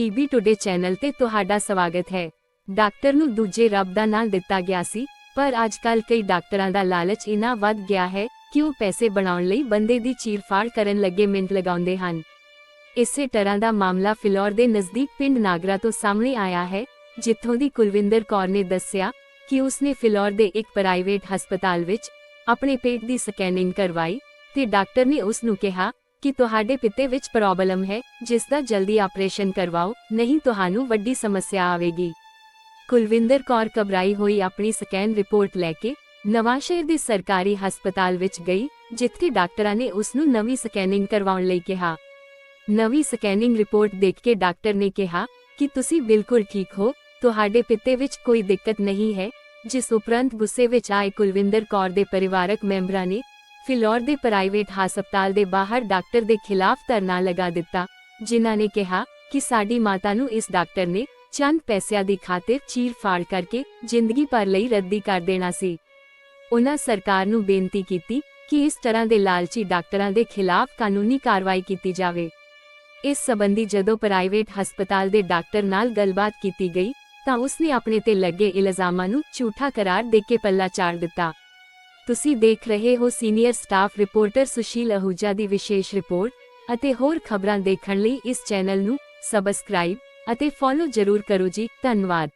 PB today channel ਤੇ ਤੁਹਾਡਾ ਸਵਾਗਤ ਹੈ। ਡਾਕਟਰ ਨੂੰ ਦੂਜੇ ਰੱਬ ਦਾ ਨਾਂ ਦਿੱਤਾ ਗਿਆ ਸੀ, ਪਰ ਅੱਜਕੱਲ ਕਈ ਡਾਕਟਰਾਂ ਦਾ ਲਾਲਚ ਇਨਾ ਵੱਧ ਗਿਆ ਹੈ ਕਿ ਉਹ ਪੈਸੇ ਬਣਾਉਣ ਲਈ ਬੰਦੇ ਦੀ ਚੀਰਫਾੜ ਕਰਨ ਲੱਗੇ ਮਿੰਟ ਲਗਾਉਂਦੇ ਹਨ। ਇਸੇ ਤਰ੍ਹਾਂ ਦਾ ਮਾਮਲਾ ਫਿਲੌਰ ਦੇ ਨਜ਼ਦੀਕ ਪਿੰਡ ਨਾਗਰਾ ਤੋਂ ਸਾਹਮਣੇ ਆਇਆ ਹੈ, ਜਿੱਥੋਂ ਦੀ ਕੁਲਵਿੰਦਰ ਕੌਰ ਨੇ ਦੱਸਿਆ ਕਿ ਉਸਨੇ ਫਿਲੌਰ ਦੇ ਇੱਕ ਪ੍ਰਾਈਵੇਟ ਹਸਪਤਾਲ ਵਿੱਚ ਆਪਣੇ ਪੇਟ ਦੀ ਸਕੈਨਿੰਗ ਕਰਵਾਈ ਤੇ ਡਾਕਟਰ ਨੇ ਉਸ ਨੂੰ ਕਿਹਾ ਕਿ ਤੁਹਾਡੇ ਪਿੱਤੇ ਵਿੱਚ ਪ੍ਰੋਬਲਮ ਹੈ, ਜਿਸ ਦਾ ਜਲਦੀ ਆਪਰੇਸ਼ਨ ਕਰਵਾਓ, ਨਹੀਂ ਤੁਹਾਨੂੰ ਵੱਡੀ ਸਮੱਸਿਆ ਆਵੇਗੀ। ਕੁਲਵਿੰਦਰ ਕੌਰ ਘਬਰਾਈ ਹੋਈ ਆਪਣੀ ਸਕੈਨ ਰਿਪੋਰਟ ਲੈ ਕੇ ਨਵਾਂਸ਼ਹਿਰ ਦੇ ਸਰਕਾਰੀ ਹਸਪਤਾਲ ਵਿੱਚ ਗਈ, ਜਿੱਥੇ ਡਾਕਟਰਾਂ ਨੇ ਉਸ ਨੂੰ ਨਵੀਂ ਸਕੈਨਿੰਗ ਕਰਵਾਉਣ ਲਈ ਕਿਹਾ। ਨਵੀਂ ਸਕੈਨਿੰਗ ਰਿਪੋਰਟ ਦੇਖ ਕੇ ਡਾਕਟਰ ਨੇ ਕਿਹਾ ਕਿ ਤੁਸੀਂ ਬਿਲਕੁਲ ਠੀਕ ਹੋ, ਤੁਹਾਡੇ ਪਿੱਤੇ ਵਿੱਚ ਕੋਈ ਦਿੱਕਤ ਨਹੀਂ ਹੈ, ਜਿਸ ਉਪਰੰਤ ਗੁੱਸੇ ਵਿੱਚ ਆਏ ਕੁਲਵਿੰਦਰ ਕੌਰ ਦੇ ਪਰਿਵਾਰਕ ਮੈਂਬਰਾਂ ਨੇ ਫਿਲੌਰ ਦੇ ਪ੍ਰਾਈਵੇਟ ਹਸਪਤਾਲ ਦੇ ਬਾਹਰ ਡਾਕਟਰ ਦੇ ਖਿਲਾਫ ਧਰਨਾ ਲਗਾ ਦਿੱਤਾ, ਜਿਨ੍ਹਾਂ ਨੇ ਕਿਹਾ ਕਿ ਸਾਡੀ ਮਾਤਾ ਨੂੰ ਇਸ ਡਾਕਟਰ ਨੇ ਚੰਦ ਪੈਸਿਆਂ ਦੀ ਖਾਤਰ ਚੀਰ-ਫਾੜ ਕਰਕੇ ਜ਼ਿੰਦਗੀ ਭਰ ਲਈ ਰੱਦੀ ਕਰ ਦੇਣਾ ਸੀ। ਉਹਨਾਂ ਸਰਕਾਰ ਨੂੰ ਬੇਨਤੀ ਕੀਤੀ ਕਿ ਇਸ ਤਰ੍ਹਾਂ ਦੇ ਲਾਲਚੀ ਡਾਕਟਰਾਂ ਦੇ ਖਿਲਾਫ ਕਾਨੂੰਨੀ ਕਾਰਵਾਈ ਕੀਤੀ ਜਾਵੇ। ਇਸ ਸਬੰਧੀ ਜਦੋਂ ਪ੍ਰਾਈਵੇਟ ਹਸਪਤਾਲ ਦੇ ਡਾਕਟਰ ਨਾਲ ਗੱਲਬਾਤ ਕੀਤੀ ਗਈ, ਤਾਂ ਉਸਨੇ ਆਪਣੇ ਤੇ ਲੱਗੇ ਇਲਜ਼ਾਮਾਂ ਨੂੰ ਝੂਠਾ ਕਰਾਰ ਦੇ ਕੇ ਪੱਲਾ ਚਾੜ ਦਿੱਤਾ। ਤੁਸੀਂ ਦੇਖ ਰਹੇ ਹੋ senior staff reporter Sushil Ahuja ਦੀ ਵਿਸ਼ੇਸ਼ ਰਿਪੋਰਟ ਅਤੇ ਹੋਰ ਖਬਰਾਂ ਦੇਖਣ ਲਈ ਇਸ ਚੈਨਲ ਨੂੰ ਸਬਸਕ੍ਰਾਈਬ ਅਤੇ ਫੋਲੋ ਜ਼ਰੂਰ ਕਰੋ ਜੀ ਧੰਨਵਾਦ।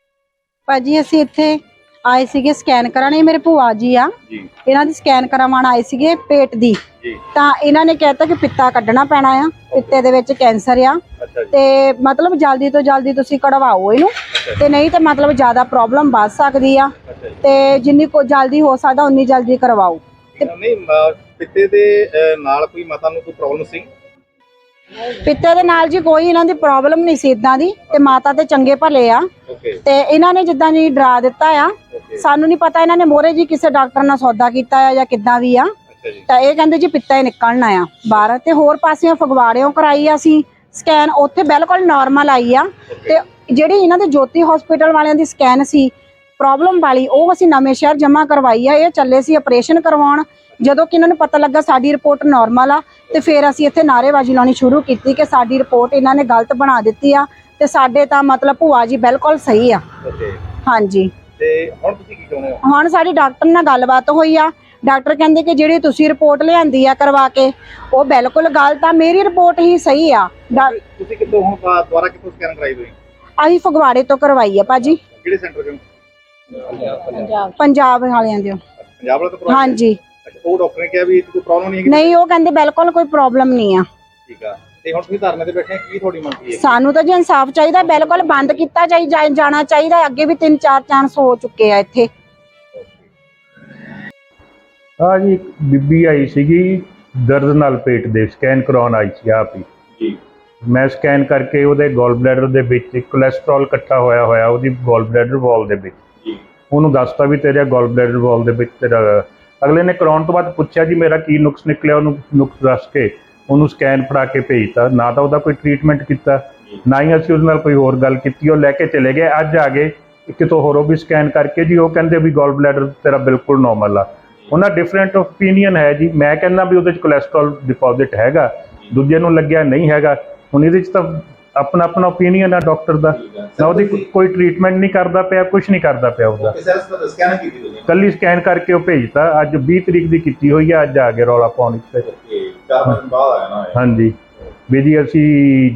ਭਾਜੀ ਅਸੀਂ ਇੱਥੇ ਆਏ ਸੀਗੇ ਸਕੈਨ ਕਰਾਣੇ ਮੇਰੇ ਭੂਆ ਜੀ ਆ। ਜੀ। ਇਹਨਾਂ ਦੀ ਸਕੈਨ ਕਰਵਾਉਣ ਆਏ ਸੀਗੇ ਪੇਟ ਦੀ। ਜੀ। ਤਾਂ ਇਹਨਾਂ ਨੇ ਕਹਿਤਾ ਕਿ ਪਿੱਤਾ ਕੱਢਣਾ ਪੈਣਾ ਆ ਪਿੱਤੇ ਦੇ ਵਿੱਚ ਕੈਂਸਰ ਆ। ਅੱਛਾ ਜੀ। ਤੇ ਮਤਲਬ ਜਲਦੀ ਤੋਂ ਜਲਦੀ ਤੁਸੀਂ ਕਢਵਾਓ ਇਹਨੂੰ। ਤੇ ਨਹੀਂ ਤੇ ਮਤਲਬ ਜ਼ਿਆਦਾ ਪ੍ਰੋਬਲਮ ਵੱਧ ਸਕਦੀ ਆ। ਤੇ ਜਿੰਨੀ ਕੋ ਜਲਦੀ ਹੋ ਸਕਦਾ ਉਨੀ ਜਲਦੀ ਕਰਵਾਓ। ਨਹੀਂ ਪਿੱਤੇ ਦੇ ਨਾਲ ਕੋਈ ਮਾਤਾ ਨੂੰ ਕੋਈ ਪ੍ਰੋਬਲਮ ਸੀ? ਪਿੱਤੇ ਦੇ ਨਾਲ ਜੀ ਕੋਈ ਇਹਨਾਂ ਦੀ ਪ੍ਰੋਬਲਮ ਨਹੀਂ ਸੀ ਇਦਾਂ ਦੀ ਤੇ ਮਾਤਾ ਤੇ ਚੰਗੇ ਭਲੇ ਆ। ਤੇ ਇਹਨਾਂ ਨੇ ਜਿੱਦਾਂ ਜੀ ਡਰਾ ਦਿੱਤਾ ਆ ਸਾਨੂੰ ਨਹੀਂ ਪਤਾ ਇਹਨਾਂ ਨੇ ਮੋਰੇ ਜੀ ਕਿਸੇ ਡਾਕਟਰ ਨਾਲ ਸੌਦਾ ਕੀਤਾ ਆ ਜਾਂ ਕਿੱਦਾਂ ਵੀ ਆ। ਤਾਂ ਇਹ ਕਹਿੰਦੇ ਜੀ ਪਿੱਤਾ ਹੀ ਨਿਕਲਣਾ ਆ ਬਾਹਰ ਤੇ ਹੋਰ ਪਾਸਿਓਂ ਫਗਵਾੜਿਓਂ ਕਰਾਈ ਆ ਅਸੀਂ। ਸਕੈਨ ਉੱਥੇ ਬਿਲਕੁਲ ਨਾਰਮਲ ਆਈ ਆ। ਤੇ ਜਿਹੜੀ ਇਹਨਾਂ ਦੇ ਜੋਤੀ ਹਸਪੀਟਲ ਵਾਲਿਆਂ ਦੀ ਸਕੈਨ ਸੀ ਪ੍ਰੋਬਲਮ ਵਾਲੀ ਉਹ ਅਸੀਂ ਨਵੇਂ ਸ਼ਹਿਰ ਜਮ੍ਹਾਂ ਕਰਵਾਈ ਆ। ਇਹ ਚੱਲੇ ਸੀ ਆਪਰੇਸ਼ਨ ਕਰਵਾਉਣ। ਜਦੋਂ ਕਿ ਇਹਨਾਂ ਨੂੰ ਪਤਾ ਲੱਗਾ ਸਾਡੀ ਰਿਪੋਰਟ ਨਾਰਮਲ ਆ ਤੇ ਫਿਰ ਅਸੀਂ ਇੱਥੇ ਨਾਅਰੇਬਾਜ਼ੀ ਲਾਉਣੀ ਸ਼ੁਰੂ ਕੀਤੀ ਕਿ ਸਾਡੀ ਰਿਪੋਰਟ ਇਹਨਾਂ ਨੇ ਗਲਤ ਬਣਾ ਦਿੱਤੀ ਆ। ਤੇ ਸਾਡੇ ਤਾਂ ਮਤਲਬ ਭੂਆ ਜੀ ਬਿਲਕੁਲ ਸਹੀ ਆ। ਹਾਂਜੀ। ਤੇ ਹੁਣ ਤੁਸੀਂ ਕੀ ਚਾਹੁੰਦੇ ਹੋ? ਹੁਣ ਸਾਡੀ ਡਾਕਟਰ ਨਾਲ ਗੱਲਬਾਤ ਹੋਈ ਆ। ਡਾਕਟਰ ਕਹਿੰਦੇ ਕਿ ਜਿਹੜੀ ਤੁਸੀਂ ਰਿਪੋਰਟ ਲਿਆਂਦੀ ਆ ਕਰਵਾ ਕੇ ਉਹ ਬਿਲਕੁਲ ਗਲਤ ਆ। ਮੇਰੀ ਰਿਪੋਰਟ ਹੀ ਸਹੀ ਆ। ਡਾ- ਤੁਸੀਂ ਕਿੱਥੋਂ ਹੁਣ ਬਾ- ਦੁਬਾਰਾ ਕਿੱਥੋਂ ਸਕੈਨ ਕਰਾਈ ਹੋਈ ਅਸੀਂ ਫਗਵਾੜੇ ਤੋਂ ਕਰਵਾਈ ਆ ਭਾਜੀ। ਕਿਹੜੇ ਸੈਂਟਰ ਚੋਂ? ਪੰਜਾਬ। ਵਾਲਿਆਂ ਦੇ ਪੰਜਾਬ ਵਾਲਾ ਤੋਂ? ਹਾਂਜੀ। ਅੱਛਾ ਉਹ ਡਾਕਟਰ ਨੇ ਕਿਹਾ ਵੀ ਇਹ 'ਚ ਕੋਈ ਪ੍ਰੋਬਲਮ ਨਹੀਂ ਹੈਗੀ ਨਹੀਂ ਉਹ ਕਹਿੰਦੇ ਬਿਲਕੁਲ ਕੋਈ ਪ੍ਰੋਬਲਮ ਨਹੀਂ ਆ। ਠੀਕ ਆ। ਤੇ ਹੁਣ ਤੁਸੀਂ ਧਰਨੇ ਤੇ ਬੈਠੇ ਆ, ਕੀ ਤੁਹਾਡੀ ਮੰਗ ਕੀ ਹੈ? ਸਾਨੂੰ ਤਾਂ ਜੀ ਇਨਸਾਫ ਚਾਹੀਦਾ ਬਿਲਕੁਲ ਬੰਦ ਕੀਤਾ ਜਾਈ ਜਾ- ਜਾਣਾ ਚਾਹੀਦਾ ਅੱਗੇ ਵੀ ਤਿੰਨ ਚਾਰ ਚਾਂਸ ਹੋ ਚੁੱਕੇ ਆ ਇੱਥੇ। ਆ ਜੀ ਇੱਕ ਬੀਬੀ ਆਈ ਸੀਗੀ ਦਰਦ ਨਾਲ ਪੇਟ ਦੇ ਸਕੈਨ ਕਰਾਉਣ ਆਈ ਸੀ ਆਪ ਹੀ। ਜੀ। ਮੈਂ ਸਕੈਨ ਕਰਕੇ ਉਹਦੇ ਗੋਲ ਬਲੈਡਰ ਦੇ ਵਿੱਚ ਕੋਲੇਸਟ੍ਰੋਲ ਇਕੱਠਾ ਹੋਇਆ ਹੋਇਆ ਉਹਦੀ ਗੋਲ ਬਲੈਡਰ ਵਾਲ ਦੇ ਵਿੱਚ। ਜੀ। ਉਹਨੂੰ ਦੱਸਤਾ ਵੀ ਤੇਰੇ ਗੋਲ ਬਲੈਡਰ ਵਾਲ ਦੇ ਵਿੱਚ ਤੇਰਾ ਅਗਲੇ ਨੇ ਕਰਾਉਣ ਤੋਂ ਬਾਅਦ ਪੁੱਛਿਆ ਜੀ ਮੇਰਾ ਕੀ ਨੁਕਸ ਨਿਕਲਿਆ ਉਹਨੂੰ ਨੁਕਸ ਦੱਸ ਕੇ। ਉਹਨੂੰ ਸਕੈਨ ਫੜਾ ਕੇ ਭੇਜਤਾ। ਨਾ ਤਾਂ ਉਹਦਾ ਕੋਈ ਟ੍ਰੀਟਮੈਂਟ ਕੀਤਾ ਨਾ ਹੀ ਅਸੀਂ ਉਹਦੇ ਨਾਲ ਕੋਈ ਹੋਰ ਗੱਲ ਕੀਤੀ ਉਹ ਲੈ ਕੇ ਚਲੇ ਗਏ। ਅੱਜ ਆ ਗਏ ਕਿਤੋਂ ਹੋਰੋਂ ਵੀ ਸਕੈਨ ਕਰਕੇ ਜੀ ਉਹ ਕਹਿੰਦੇ ਵੀ ਗੋਲ ਬਲੈਡਰ ਤੇਰਾ ਬਿਲਕੁਲ ਨਾਰਮਲ ਆ। ਉਹਨਾਂ ਡਿਫਰੈਂਟ ਓਪੀਨੀਅਨ ਹੈ ਜੀ। ਮੈਂ ਕਹਿੰਦਾ ਵੀ ਉਹਦੇ ਚ ਕੋਲੇਸਟ੍ਰੋਲ ਡਿਪੋਜ਼ਿਟ ਹੈਗਾ। ਦੂਜੇ ਨੂੰ ਲੱਗਿਆ ਨਹੀਂ ਹੈਗਾ। ਹੁਣ ਇਹਦੇ ਚ ਤਾਂ ਆਪਣਾ ਆਪਣਾ ਓਪੀਨੀਅਨ ਆ ਡਾਕਟਰ ਦਾ। ਨਾ ਉਹਦੀ ਕੋਈ ਟ੍ਰੀਟਮੈਂਟ ਨਹੀਂ ਕਰਦਾ ਪਿਆ ਕੁਝ ਨਹੀਂ ਕਰਦਾ ਪਿਆ ਉਹਦਾ। ਕੱਲੀ ਸਕੈਨ ਕਰਕੇ ਉਹ ਭੇਜਤਾ। ਅੱਜ 20 ਤਰੀਕ ਦੀ ਕੀਤੀ ਹੋਈ ਆ ਅੱਜ ਆ ਕੇ ਰੌਲਾ ਪਾਉਣ ਤੇ ਦਿਨ ਬਾਅਦ। ਹਾਂਜੀ। ਵੀ ਜੀ ਅਸੀਂ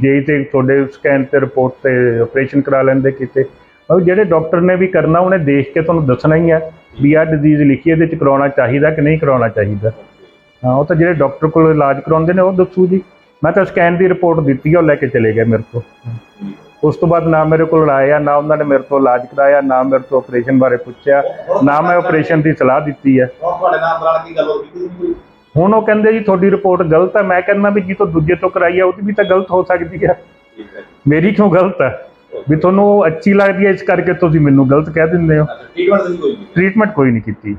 ਜੇ ਤੇ ਤੁਹਾਡੇ ਸਕੈਨ ਤੇ ਰਿਪੋਰਟ ਤੇ ਆਪਰੇਸ਼ਨ ਕਰਾ ਲੈਂਦੇ ਕਿਤੇ। ਉਹ ਜਿਹੜੇ ਡਾਕਟਰ ਨੇ ਵੀ ਕਰਨਾ ਉਹਨੇ ਦੇਖ ਕੇ ਤੁਹਾਨੂੰ ਦੱਸਣਾ ਹੀ ਹੈ ਵੀ ਆਹ ਡਿਜ਼ੀਜ਼ ਲਿਖੀ ਇਹਦੇ ਚ ਕਰਾਉਣਾ ਚਾਹੀਦਾ ਕਿ ਨਹੀਂ ਕਰਾਉਣਾ ਚਾਹੀਦਾ। ਹਾਂ ਉਹ ਤਾਂ ਜਿਹੜੇ ਡਾਕਟਰ ਕੋਲ ਇਲਾਜ ਕਰਾਉਂਦੇ ਨੇ ਉਹ ਦੱਸੂ ਜੀ। ਮੈਂ ਤਾਂ ਸਕੈਨ ਦੀ ਰਿਪੋਰਟ ਦਿੱਤੀ ਆ ਉਹ ਲੈ ਕੇ ਚਲੇ ਗਏ ਮੇਰੇ ਤੋਂ ਉਸ ਤੋਂ ਬਾਅਦ ਨਾ ਮੇਰੇ ਕੋਲ ਆਇਆ ਨਾ ਉਹਨਾਂ ਨੇ ਮੇਰੇ ਤੋਂ ਇਲਾਜ ਕਰਾਇਆ ਨਾ ਮੇਰੇ ਤੋਂ ਆਪਰੇਸ਼ਨ ਬਾਰੇ ਪੁੱਛਿਆ ਨਾ ਮੈਂ ਆਪਰੇਸ਼ਨ ਦੀ ਸਲਾਹ ਦਿੱਤੀ ਹੈ ਤੁਹਾਡੇ ਨਾਲ ਕੀ ਗੱਲ ਹੋ ਸੀ। ਹੁਣ ਉਹ ਕਹਿੰਦੇ ਜੀ ਤੁਹਾਡੀ ਰਿਪੋਰਟ ਗਲਤ ਹੈ। ਮੈਂ ਕਹਿੰਦਾ ਵੀ ਜੀ ਤੋਂ ਦੂਜੇ ਤੋਂ ਕਰਾਈ ਹੈ ਉਹਦੀ ਵੀ ਤਾਂ ਗਲਤ ਹੋ ਸਕਦੀ ਹੈ ਮੇਰੀ ਕਿਉਂ ਗਲਤ ਹੈ? ਵੀ ਤੁਹਾਨੂੰ ਉਹ ਅੱਛੀ ਲੱਗਦੀ ਹੈ ਇਸ ਕਰਕੇ ਤੁਸੀਂ ਮੈਨੂੰ ਗਲਤ ਕਹਿ ਦਿੰਦੇ ਹੋ। ਟ੍ਰੀਟਮੈਂਟ ਕੋਈ ਨਹੀਂ ਕੀਤੀ।